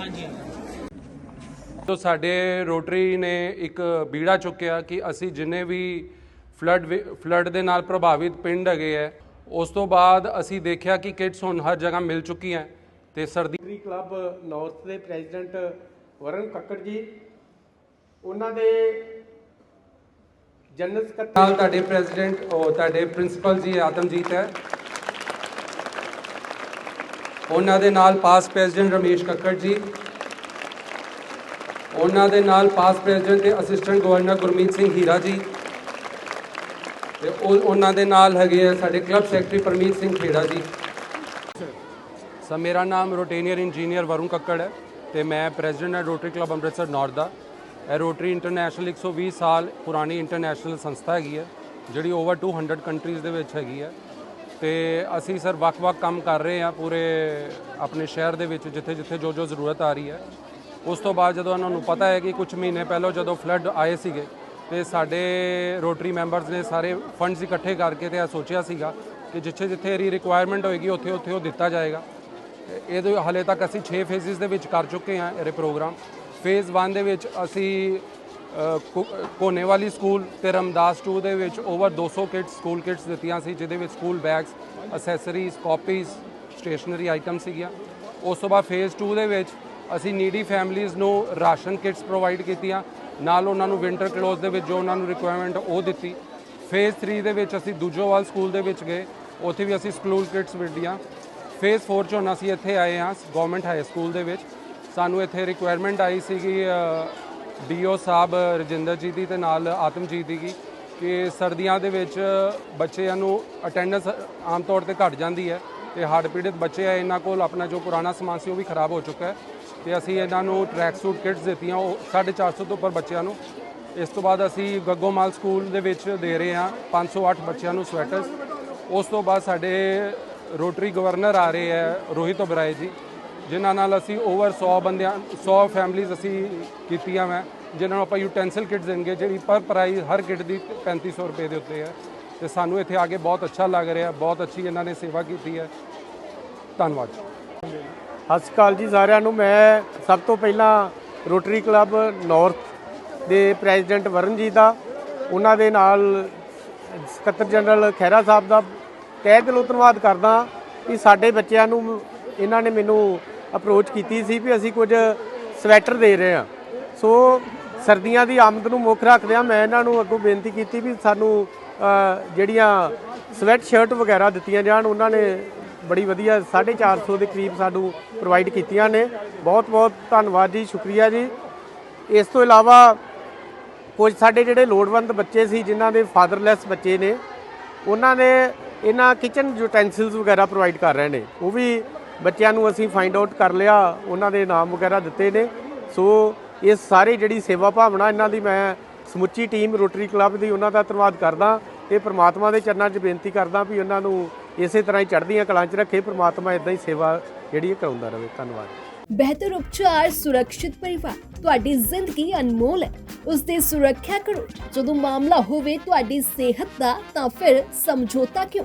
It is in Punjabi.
ਹਾਂਜੀ ਤੋ ਸਾਡੇ ਰੋਟਰੀ ਨੇ ਇੱਕ ਬੀੜਾ ਚੁੱਕਿਆ ਕਿ ਅਸੀਂ ਜਿੰਨੇ ਵੀ ਫਲੱਡ ਫਲੱਡ ਦੇ ਨਾਲ ਪ੍ਰਭਾਵਿਤ ਪਿੰਡ ਹੈਗੇ ਹੈ ਉਸ ਤੋਂ ਬਾਅਦ ਅਸੀਂ ਦੇਖਿਆ ਕਿ ਕਿਟਸ ਹੁਣ ਹਰ ਜਗ੍ਹਾ ਮਿਲ ਚੁੱਕੀਆਂ ਤੇ ਸਰਦੀ ਕਲੱਬ ਨਾਰਥ ਦੇ ਪ੍ਰੈਜ਼ੀਡੈਂਟ ਵਰਨ ਕੱਕੜ ਜੀ ਉਹਨਾਂ ਦੇ ਜਨਰਲ ਸਕੱਤਰ ਨਾਲ ਤੁਹਾਡੇ ਪ੍ਰੈਜ਼ੀਡੈਂਟ ਉਹ ਤੁਹਾਡੇ ਪ੍ਰਿੰਸੀਪਲ ਜੀ ਆਤਮਜੀਤ ਹੈ। ਉਹਨਾਂ ਦੇ ਨਾਲ ਪਾਸ ਪ੍ਰੈਜ਼ੀਡੈਂਟ ਰਮੇਸ਼ ਕੱਕੜ ਜੀ, ਉਹਨਾਂ ਦੇ ਨਾਲ ਪਾਸ ਪ੍ਰੈਜ਼ੀਡੈਂਟ ਤੇ ਅਸਿਸਟੈਂਟ ਗਵਰਨਰ ਗੁਰਮੀਤ ਸਿੰਘ ਹੀਰਾ ਜੀ, ਤੇ ਉਹਨਾਂ ਦੇ ਨਾਲ ਹੈਗੇ ਆ ਸਾਡੇ club secretary Parmeet Singh Khera ji. Sir, ਮੇਰਾ ਨਾਮ ਰੋਟੇਨੀਅਰ ਇੰਜੀਨੀਅਰ ਵਰੁਣ ਕੱਕੜ ਹੈ ਤੇ ਮੈਂ ਪ੍ਰੈਜ਼ੀਡੈਂਟ ਹਾਂ ਰੋਟਰੀ ਕਲੱਬ ਅੰਮ੍ਰਿਤਸਰ ਨਾਰਥ ਦਾ। ਇਹ ਰੋਟਰੀ ਇੰਟਰਨੈਸ਼ਨਲ 120 ਸਾਲ ਪੁਰਾਣੀ ਇੰਟਰਨੈਸ਼ਨਲ ਸੰਸਥਾ ਹੈਗੀ ਹੈ, ਜਿਹੜੀ ਓਵਰ 200 ਕੰਟਰੀਜ਼ ਦੇ ਵਿੱਚ ਹੈਗੀ ਹੈ। ਤੇ ਅਸੀਂ ਸਰ ਵੱਖ-ਵੱਖ ਕੰਮ ਕਰ ਰਹੇ ਹਾਂ ਪੂਰੇ ਆਪਣੇ ਸ਼ਹਿਰ ਦੇ ਵਿੱਚ ਜਿੱਥੇ-ਜਿੱਥੇ ਜੋ ਜੋ ਜ਼ਰੂਰਤ ਆ ਰਹੀ ਹੈ। ਉਸ ਤੋਂ ਬਾਅਦ ਜਦੋਂ ਉਹਨਾਂ ਨੂੰ ਪਤਾ ਹੈ ਕਿ ਕੁਝ ਮਹੀਨੇ ਪਹਿਲਾਂ ਜਦੋਂ ਫਲੱਡ ਆਏ ਸੀਗੇ ਤੇ ਸਾਡੇ ਰੋਟਰੀ ਮੈਂਬਰਸ ਨੇ ਸਾਰੇ ਫੰਡਸ ਇਕੱਠੇ ਕਰਕੇ ਤੇ ਇਹ ਸੋਚਿਆ ਸੀਗਾ ਕਿ ਜਿੱਥੇ-ਜਿੱਥੇ ਇਹਦੀ ਰਿਕੁਆਇਰਮੈਂਟ ਹੋਏਗੀ ਉੱਥੇ-ਉੱਥੇ ਉਹ ਦਿੱਤਾ ਜਾਏਗਾ। ਇਹਦੇ ਹਾਲੇ ਤੱਕ ਅਸੀਂ 6 ਫੇਜ਼ਸ ਦੇ ਵਿੱਚ ਕਰ ਚੁੱਕੇ ਹਾਂ ਇਹਦੇ ਪ੍ਰੋਗਰਾਮ ਫੇਜ਼ 1 ਦੇ ਵਿੱਚ ਅਸੀਂ ਕੋਨੇ ਵਾਲੀ ਸਕੂਲ ਤੇ ਰਮਦਾਸ 2 ਦੇ ਵਿੱਚ ਓਵਰ 200 ਕਿਟਸ ਸਕੂਲ ਕਿਟਸ ਦਿੱਤੀਆਂ ਸੀ, ਜਿਹਦੇ ਵਿੱਚ school bags accessories copies stationery item ਸੀਗੀਆਂ। ਉਸ ਤੋਂ ਬਾਅਦ ਫੇਜ਼ 2 ਦੇ ਵਿੱਚ ਅਸੀਂ ਨੀਡੀ ਫੈਮਲੀਆਂ ਨੂੰ ਰਾਸ਼ਨ ਕਿਟਸ ਪ੍ਰੋਵਾਈਡ ਕੀਤੀਆਂ। ਨਾਲ ਉਹਨਾਂ ਨੂੰ ਵਿੰਟਰ ਕਲੋਜ਼ ਦੇ ਵਿੱਚ ਜੋ ਉਹਨਾਂ ਨੂੰ ਰਿਕੁਆਇਰਮੈਂਟ ਉਹ ਦਿੱਤੀ। ਫੇਜ਼ 3 ਦੇ ਵਿੱਚ ਅਸੀਂ ਦੂਜੋਵਾਲ ਸਕੂਲ ਦੇ ਵਿੱਚ ਗਏ। ਉੱਥੇ ਵੀ ਅਸੀਂ ਸਕੂਲ ਕਿਟਸ ਵੰਡੀਆਂ ਫੇਜ਼ 4 ਚ ਹੁਣ ਅਸੀਂ ਇੱਥੇ ਆਏ ਹਾਂ ਗਵਰਨਮੈਂਟ ਹਾਈ ਸਕੂਲ ਦੇ ਵਿੱਚ। ਸਾਨੂੰ ਇੱਥੇ ਰਿਕੁਆਇਰਮੈਂਟ ਆਈ ਸੀਗੀ ਡੀਓ ਸਾਹਿਬ ਰਜਿੰਦਰ ਜੀ ਦੀ ਤੇ ਨਾਲ ਆਤਮ ਜੀ ਦੀ ਕੀ ਕਿ ਸਰਦੀਆਂ ਦੇ ਵਿੱਚ ਬੱਚਿਆਂ ਨੂੰ ਅਟੈਂਡੈਂਸ ਆਮ ਤੌਰ ਤੇ ਘਟ ਜਾਂਦੀ ਹੈ ਤੇ ਹੜ੍ਹ ਪੀੜਿਤ ਬੱਚੇ ਆ, ਇਹਨਾਂ ਕੋਲ ਆਪਣਾ ਜੋ ਪੁਰਾਣਾ ਸਮਾਨ ਸੀ ਉਹ ਵੀ ਖਰਾਬ ਹੋ ਚੁੱਕਾ ਹੈ। ਤੇ ਅਸੀਂ ਇਹਨਾਂ ਨੂੰ ਟਰੈਕ ਸੂਟ ਕਿਟਸ ਦਿੱਤੀਆਂ, ਉਹ 450 ਤੋਂ ਉੱਪਰ ਬੱਚਿਆਂ ਨੂੰ। ਇਸ ਤੋਂ ਬਾਅਦ ਅਸੀਂ ਗੱਗੋਮਾਲ ਸਕੂਲ ਦੇ ਵਿੱਚ ਦੇ ਰਹੇ ਹਾਂ 508 ਬੱਚਿਆਂ ਨੂੰ ਸਵੈਟਰਸ ਉਸ ਤੋਂ ਬਾਅਦ ਸਾਡੇ ਰੋਟਰੀ ਗਵਰਨਰ ਆ ਰਹੇ ਹੈ ਰੋਹਿਤ ਓਬਰਾਏ ਜੀ। ਜਿਨ੍ਹਾਂ ਨਾਲ ਅਸੀਂ ਓਵਰ 100 ਬੰਦਿਆਂ 100 ਫੈਮਲੀਜ਼ ਅਸੀਂ ਕੀਤੀਆਂ ਮੈਂ ਜਿਨ੍ਹਾਂ ਨੂੰ ਆਪਾਂ ਯੂਟੈਂਸਲ ਕਿਟਸ ਦੇਣਗੇ, ਜਿਹੜੀ ਪਰ ਪ੍ਰਾਈਸ ਹਰ ਕਿਟ ਦੀ 3500 ਰੁਪਏ ਦੇ ਉੱਤੇ ਹੈ। ਤੇ ਸਾਨੂੰ ਇੱਥੇ ਆ ਕੇ ਬਹੁਤ ਅੱਛਾ ਲੱਗ ਰਿਹਾ, ਬਹੁਤ ਅੱਛੀ ਇਹਨਾਂ ਨੇ ਸੇਵਾ ਕੀਤੀ ਹੈ। ਧੰਨਵਾਦ। ਸਤਿ ਸ਼੍ਰੀ ਅਕਾਲ ਜੀ ਸਾਰਿਆਂ ਨੂੰ। ਮੈਂ ਸਭ ਤੋਂ ਪਹਿਲਾਂ ਰੋਟਰੀ ਕਲੱਬ ਨਾਰਥ ਦੇ ਪ੍ਰੈਜ਼ੀਡੈਂਟ ਵਰਨ ਜੀ ਦਾ, ਉਹਨਾਂ ਦੇ ਨਾਲ ਸਕੱਤਰ ਜਨਰਲ ਖਹਿਰਾ ਸਾਹਿਬ ਦਾ। ਤਹਿ ਦਿਲੋਂ ਧੰਨਵਾਦ ਕਰਦਾ ਕਿ ਸਾਡੇ ਬੱਚਿਆਂ ਨੂੰ ਇਹਨਾਂ ਨੇ ਮੈਨੂੰ ਅਪਰੋਚ ਕੀਤੀ ਸੀ ਵੀ ਅਸੀਂ ਕੁਝ ਸਵੈਟਰ ਦੇ ਰਹੇ ਹਾਂ। ਸੋ ਸਰਦੀਆਂ ਦੀ ਆਮਦ ਨੂੰ ਮੁੱਖ ਰੱਖਦਿਆਂ ਮੈਂ ਇਹਨਾਂ ਨੂੰ ਅੱਗੋਂ ਬੇਨਤੀ ਕੀਤੀ ਵੀ ਸਾਨੂੰ ਜਿਹੜੀਆਂ ਸਵੈਟ ਸ਼ਰਟ ਵਗੈਰਾ ਦਿੱਤੀਆਂ ਜਾਣ, ਉਹਨਾਂ ਨੇ ਬੜੀ ਵਧੀਆ 450 ਦੇ ਕਰੀਬ ਸਾਨੂੰ ਪ੍ਰੋਵਾਈਡ ਕੀਤੀਆਂ ਨੇ। ਬਹੁਤ ਬਹੁਤ ਧੰਨਵਾਦ ਜੀ, ਸ਼ੁਕਰੀਆ ਜੀ। ਇਸ ਤੋਂ ਇਲਾਵਾ ਕੁਝ ਸਾਡੇ ਜਿਹੜੇ ਲੋੜਵੰਦ ਬੱਚੇ ਸੀ, ਜਿਨ੍ਹਾਂ ਦੇ ਫਾਦਰਲੈਸ ਬੱਚੇ ਨੇ, ਉਹਨਾਂ ਨੇ ਇਹਨਾਂ ਕਿਚਨ ਯੂਟੈਂਸਿਲਸ ਵਗੈਰਾ ਪ੍ਰੋਵਾਈਡ ਕਰ ਰਹੇ ਨੇ। ਉਹ ਵੀ ਬੱਚਿਆਂ ਨੂੰ ਅਸੀਂ ਫਾਈਂਡ ਆਊਟ ਕਰ ਲਿਆ, ਉਹਨਾਂ ਦੇ ਨਾਮ ਵਗੈਰਾ ਦਿੱਤੇ ਨੇ। ਸੋ ਇਹ ਸਾਰੇ ਜਿਹੜੀ ਸੇਵਾ ਭਾਵਨਾ ਇਹਨਾਂ ਦੀ ਮੈਂ ਸਮੁੱਚੀ ਟੀਮ ਰੋਟਰੀ ਕਲੱਬ ਦੀ ਉਹਨਾਂ ਦਾ ਧੰਨਵਾਦ ਕਰਦਾ। ਤੇ ਪ੍ਰਮਾਤਮਾ ਦੇ ਚਰਨਾਂ 'ਚ ਬੇਨਤੀ ਕਰਦਾ ਵੀ ਉਹਨਾਂ ਨੂੰ ਇਸੇ ਤਰ੍ਹਾਂ ਹੀ ਚੜ੍ਹਦੀਆਂ ਕਲਾਂ 'ਚ ਰੱਖੇ, ਪ੍ਰਮਾਤਮਾ ਇਦਾਂ ਹੀ ਸੇਵਾ ਜਿਹੜੀ ਹੈ ਕਰਾਉਂਦਾ ਰਹੇ। ਧੰਨਵਾਦ। ਬਿਹਤਰ ਉਪਚਾਰ, ਸੁਰੱਖਿਅਤ ਪਰਿਵਾਰ, ਤੁਹਾਡੀ ਜ਼ਿੰਦਗੀ ਅਨਮੋਲ ਹੈ। ਉਸ ਦੀ ਸੁਰੱਖਿਆ ਕਰੋ। ਜਦੋਂ ਮਾਮਲਾ ਹੋਵੇ ਤੁਹਾਡੀ ਸਿਹਤ ਦਾ, ਤਾਂ ਫਿਰ ਸਮਝੌਤਾ ਕਿਉਂ?